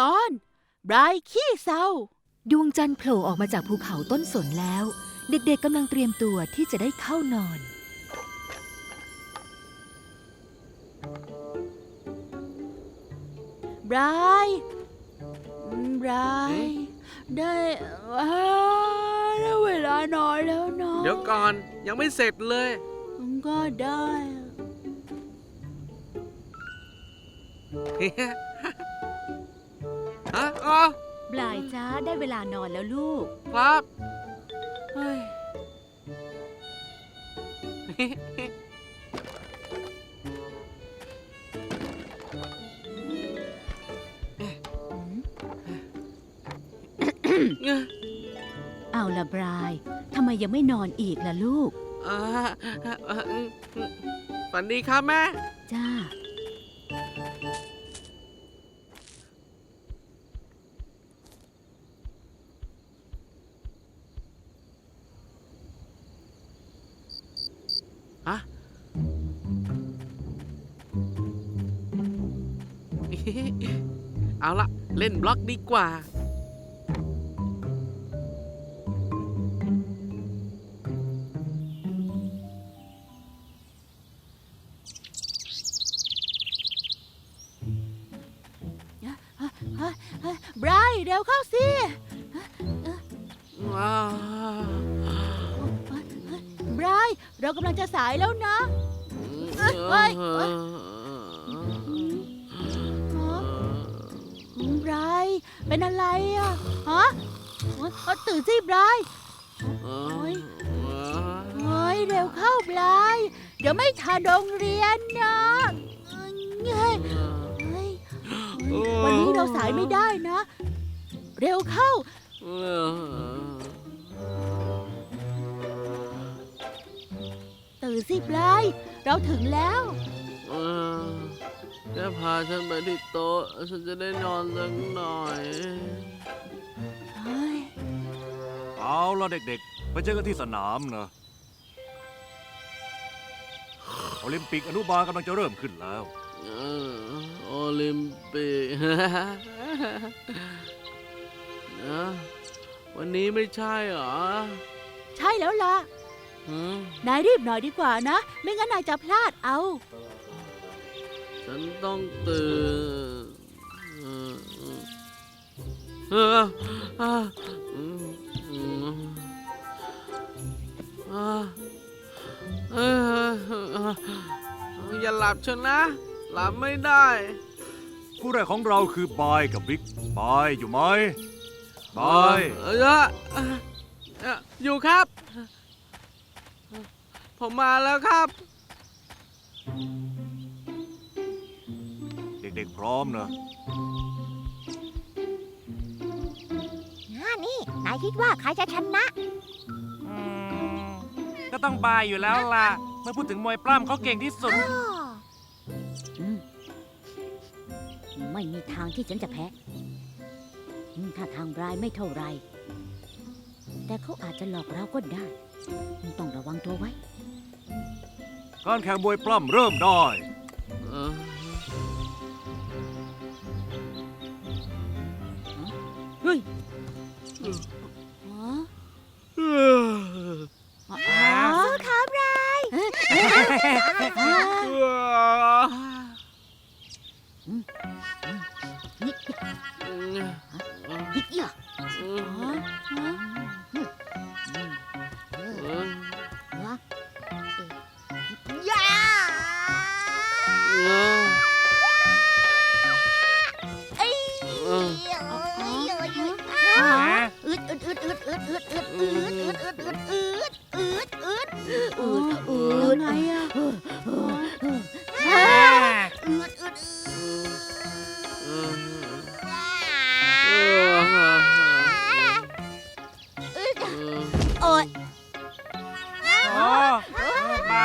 ตอนบรายขี้เศร้า ดวงจันทร์โผล่ออกมาจากภูเขาต้นสนแล้ว เด็กๆกำลังเตรียมตัวที่จะได้เข้านอน บรายอืมบราย ได้ว้าได้เวลานอนแล้วเนาะเดี๋ยวก่อนยังไม่เสร็จเลยมันก็ได้ฮะอ๋อบลายจ้าได้เวลานอนแล้วลูก ครับเฮ้ยเอาละบรายทำไมยังไม่นอนอีกล่ะลูก อ่าอ่าอืมอืมฝันดีครับแม่ จ้า เอาละเล่นบล็อกดีกว่าบรายเร็วเข้าสิ ว้าวบรายเรากำลังจะสายแล้วนะ เอ้ยเอ้ยเอ้ย บรายเป็นอะไรอะฮะเอ้ยเอาตื่นสิบรายเฮ้ยเร็วเข้าบรายเดี๋ยวไม่ทันโรงเรียนนะเอ้ยเฮ้ยเฮ้ยวันนี้เราสายไม่ได้นะ เร็วเข้าตื่นสิบรายเราถึงแล้ว จะพาฉันไปที่โต๊ะ ฉันจะได้นอนสักหน่อย เฮ้ยเอาละเด็กๆ ไปเจอกันที่สนามนะโอลิมปิกอนุบาลกำลังจะเริ่มขึ้นแล้ว เออโอลิมปิก นะวันนี้ไม่ใช่เหรอใช่แล้วล่ะ หืม นายรีบหน่อยดีกว่านะ ไม่งั้นนายจะพลาดเอา ฉันต้องตื่นเออเออเอออืมอืมอ่าเออเอออย่าหลับฉันนะ หลับไม่ได้ คู่แรกของเราคือบายกับบิ๊กบายอยู่ไหมบายเอออยู่ครับ ผมมาแล้วครับ ด็กๆพร้อมนะนี่ นายคิดว่าใครจะชนะ อืมก็ต้องบายอยู่แล้วล่ะ เมื่อพูดถึงมวยปล้ำเขาเก่งที่สุดไม่มีทางที่ฉันจะแพ้อืมถ้าทางรายไม่เท่าไรแต่เขาอาจจะหลอกเราก็ได้ต้องระวังตัวไว้ การแข่งมวยปล้ำเริ่มได้ เออ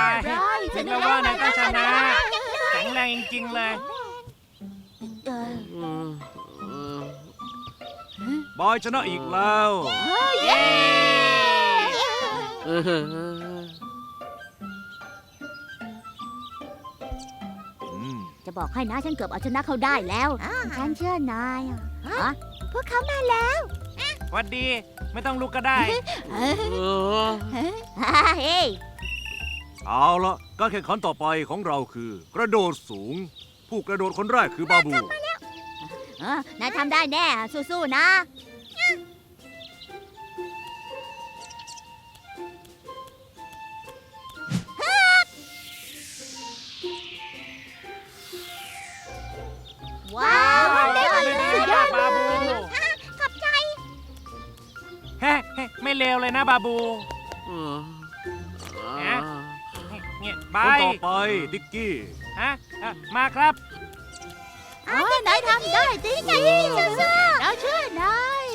ายบรายถึงแล้วว่านายต้องชนะแข็งแรงจริง ๆ เลย เออบายชนะอีกแล้ว เย้อืมจะบอกให้นะฉันเกือบเอาชนะเขาได้แล้ว ฉันเชื่อนายอะฮะพวกเขามาแล้วหวัดดี ไม่ต้องลุกก็ได้เออเฮ้ย เอาละการแข่งขันต่อไปของเราคือ กระโดดสูง ผู้กระโดดคนแรกคือบาบู เออนายทำได้แน่ สู้ๆนะ ว้าวได้ได้เลเลยยสุดยอดบาบู ขอบใจเฮ้เฮ้ไม่เลวเลยนะบาบู เออฮะ เนี่ยคบานยต่อไปดิกกี้ฮะอะมาครับอ๋อนายทำได้จริงไงเราเชื่อนาย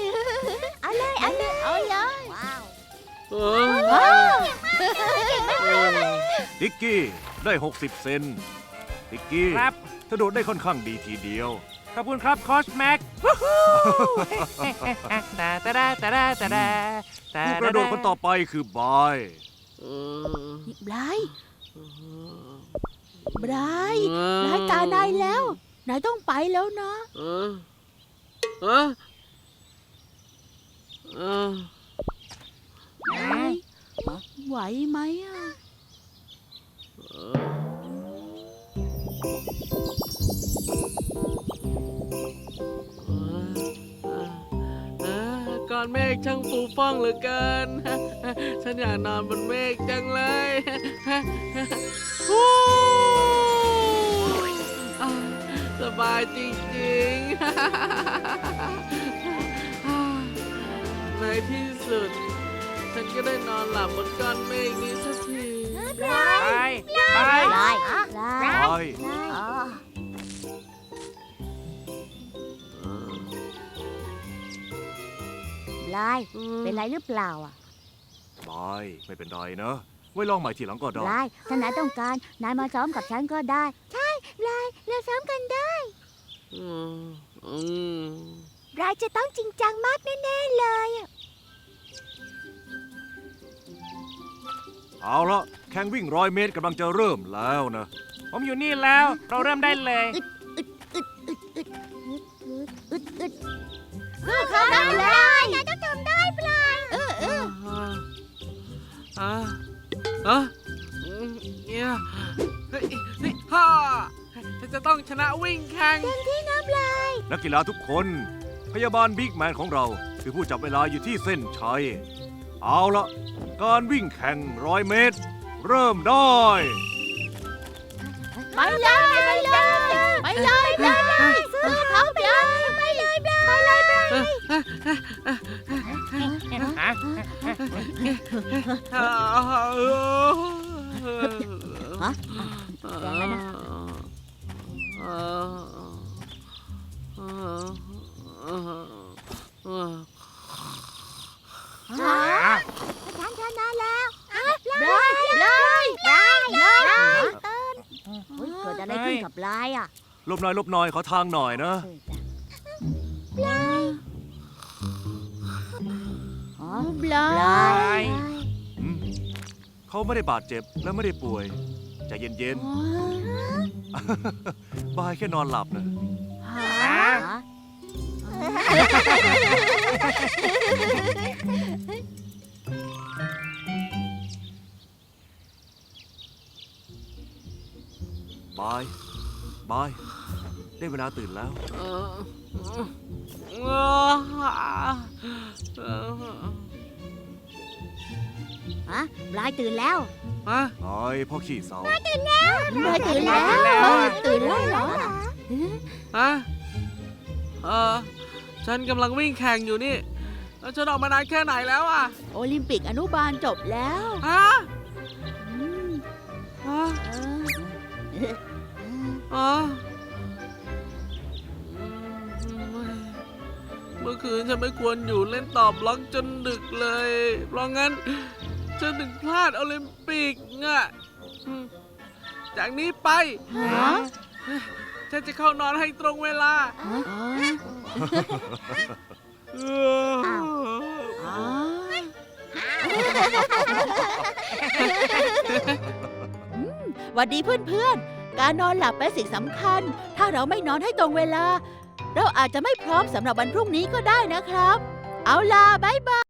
เอาเลยเอาเลยเอาเลยว้าวเออว้าวเออดิกกี้ได้ 60 เซนดิกกี้ครับเธอโดดได้ค่อนข้างดีทีเดียว ขอบคุณครับโคชแม็กตาตาดาตาดาตาดาตาผู้กระโดดคนต่อไปคือบาย เออไบราย ไบรายไบรายตานายแล้ว นายต้องไปแล้วนะเออเออเออไหวไหมอะ เอ อก้อนเมฆช่างฟูฟ่องเหลือเกิน ฉันอยากนอนบนเมฆจังเลยฮู้อ่าสบายจริงๆ ในที่สุด ฉันก็ได้นอนหลับบนก้อนเมฆนี้สักทีบายบายลา ลายบายอ๋อลาย เป็นไรหรือเปล่าอะบายไม่เป็นไรนะ ไว้ลองใหม่ทีหลังก็ได้ลายถ้านายต้องการนายมาซ้อมกับฉันก็ได้ ใช่ลายเราซ้อมกันได้อืมอืมลายจะต้องจริงจังมากแน่ๆเลยอะเอาละแข่งวิ่งร้อยเมตรกำลังจะเริ่มแล้วนะ ผมอยู่นี่แล้ว เราเริ่มได้เลย นจะต้องชนะวิ่งแข่งที่น้ำลาย นักกีฬาทุกคน พยาบาลบิ๊กแมนของเราคือผู้จับเวลาอยู่ที่เส้นชัย เอาละการวิ่งแข่งร้อยเมตร เริ่มได้ ไปเลยไปเลยไปเลยไปเลยสู้เขาไปเลยไปเลยไปเลยฮะอ่าเออฮะแรงแล้วนะอ่าอ่าอ่าอ่าฮะ ฉันชนะแล้วลายเลยลายลายลายเฮ้ยเกิดอะไรขึ้นกับลายอะหลบหน่อยหลบหน่อยขอทางหน่อยนะลายอ๋อบลาลายยอืมเขาไม่ได้บาดเจ็บและไม่ได้ป่วย ใจเย็นๆ บายแค่นอนหลับนะฮะฮะฮะบาย บาย ได้เวลาตื่นแล้ว เออเออฮะลายตื่นแล้ว ฮะบายพ่อขี้เศร้านายตื่นแล้วตื่นแล้ว ตื่นแล้วเหรอฮะเออฉันกำลังวิ่งแข่งอยู่นี่ แล้วฉันออกมานานแค่ไหนแล้วอะโอลิมปิกอนุบาลจบแล้วฮะอืมฮะเอออ๋อเมื่อคืนฉันไม่ควรอยู่เล่นตอบบล็อกจนดึกเลย เพราะงั้น ฉันถึงพลาดโอลิมปิกอะอืมจากนี้ไปฮะฉันจะเข้านอนให้ตรงเวลาอ๋ออ้าวอ๋ออืมหวัดดีเพื่อนๆ การนอนหลับเป็นสิ่งสำคัญ ถ้าเราไม่นอนให้ตรงเวลา เราอาจจะไม่พร้อมสำหรับวันพรุ่งนี้ก็ได้นะครับ เอาล่ะบ๊ายบาย